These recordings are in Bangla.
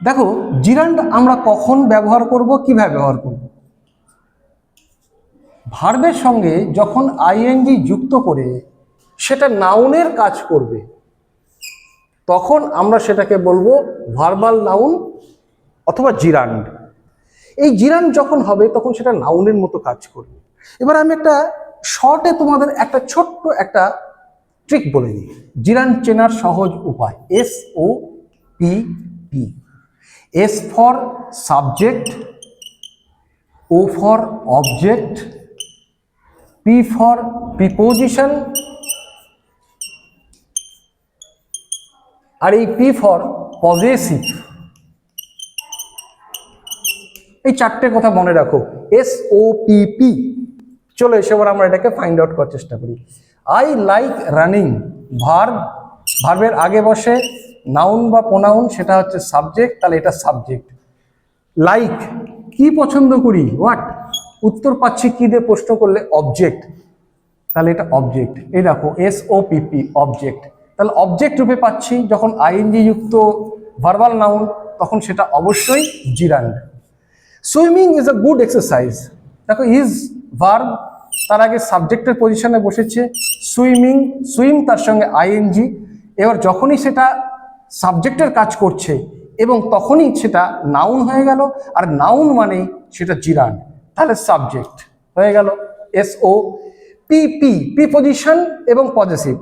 দেখো জিরান্ড আমরা কখন ব্যবহার করব, কীভাবে ব্যবহার করব? ভার্বের সঙ্গে যখন আইএনজি যুক্ত করে সেটা নাউনের কাজ করবে, তখন আমরা সেটাকে বলব ভার্বাল নাউন অথবা জিরান্ড এই জিরান্ড যখন হবে, তখন সেটা নাউনের মতো কাজ করবে। এবার আমি একটা শর্টে তোমাদের একটা ছোট্ট একটা ট্রিক বলে দিই। জিরান চেনার সহজ উপায় S O P P S for subject O for object P for preposition আর এই পি ফর পজেসিভ এই চারটে কথা মনে রাখো। এস ও পি পি চলো এসে আমরা এটাকে ফাইন্ড আউট করার চেষ্টা করি। আই লাইক রানিং ভার্ব ভার্বের আগে বসে নাউন বা প্রোনাউন সেটা হচ্ছে সাবজেক্ট, তাহলে এটা সাবজেক্ট। লাইক, কি পছন্দ করি? হোয়াট উত্তর পাচ্ছি কি দিয়ে প্রশ্ন করলে অবজেক্ট তাহলে এটা অবজেক্ট এই দেখো S O P P object তাহলে অবজেক্ট রূপে পাচ্ছি যখন আইএনজি যুক্ত ভার্বাল নাউন তখন সেটা অবশ্যই gerund swimming is a good exercise দেখো ইজ ভার্ব তার আগে সাবজেক্টের পজিশনে বসেছে। সুইমিং সুইম তার সঙ্গে আইএনজি এবার যখনই সেটা সাবজেক্টের কাজ করছে এবং তখনই সেটা নাউন হয়ে গেল, আর নাউন মানেই সেটা জিরান্ড তাহলে সাবজেক্ট হয়ে গেল S O P P preposition এবং positive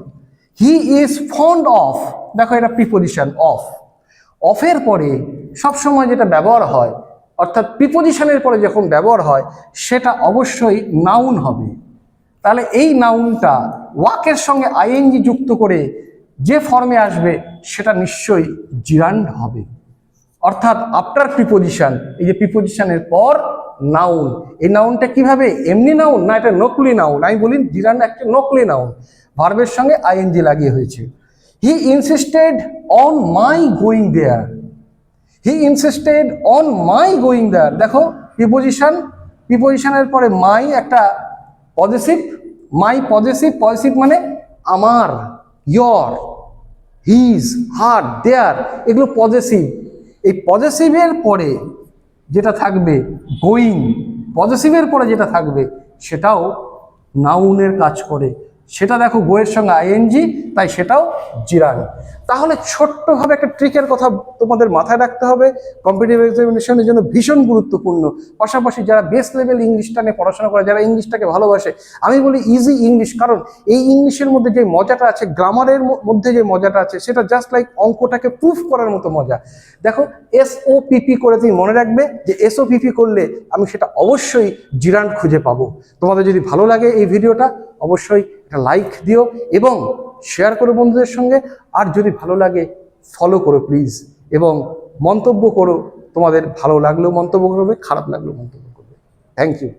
he is fond of দেখো এটা প্রিপোজিশন অফ অফের পরে সবসময় যেটা ব্যবহার হয়, অর্থাৎ প্রিপোজিশনের পরে যখন ব্যবহার হয়, সেটা অবশ্যই নাউন হবে। তাহলে এই নাউনটা ওয়াকের সঙ্গে আইএনজি যুক্ত করে যে ফর্মে আসবে, সেটা নিশ্চয়ই জিরান্ড হবে। অর্থাৎ আফটার প্রিপোজিশন এই যে প্রিপোজিশনের পর নাউন এই নাউনটা কীভাবে? এমনি নাউন না, এটা নকলি নাউন আমি বলি জিরান্ড একটা নকলি নাউন ভার্বের সঙ্গে আইএনজি লাগিয়ে হয়েছে। He insisted on my going there he insisted on my going there দেখো প্রিপোজিশন প্রিপোজিশনের পরে মাই একটা পজিটিভ মাই পজিটিভ পজিটিভ মানে আমার ইয়র হিজ হার দেয়ার এগুলো পজেসিভ এই পজেসিভের পরে যেটা থাকবে গোয়িং পজেসিভের পরে যেটা থাকবে, সেটাও নাউনের কাজ করে। সেটা দেখো গোয়ের সঙ্গে আইএনজি তাই সেটাও জিরান। তাহলে ছোট্টভাবে একটা ট্রিকের কথা তোমাদের মাথায় রাখতে হবে। কম্পিটিটিভ এক্সামিনেশনের জন্য ভীষণ গুরুত্বপূর্ণ। পাশাপাশি যারা বেস লেভেল ইংলিশটা নিয়ে পড়াশোনা করে, যারা ইংলিশটাকে ভালোবাসে, আমি বলি ইজি ইংলিশ কারণ এই ইংলিশের মধ্যে যে মজাটা আছে গ্রামারের মধ্যে যে মজাটা আছে, সেটা জাস্ট লাইক অঙ্কটাকে প্রুফ করার মতো মজা। দেখো এস ও পিপি করে তুমি মনে রাখবে যে এস ও পিপি করলে আমি সেটা অবশ্যই জিরান্ড খুঁজে পাবো। তোমাদের যদি ভালো লাগে এই ভিডিওটা অবশ্যই একটা লাইক দিও এবং শেয়ার করো বন্ধুদের সঙ্গে। আর যদি ভালো লাগে ফলো করো প্লিজ এবং মন্তব্য করো, তোমাদের ভালো লাগলেও মন্তব্য করবে, খারাপ লাগলেও মন্তব্য করবে। Thank you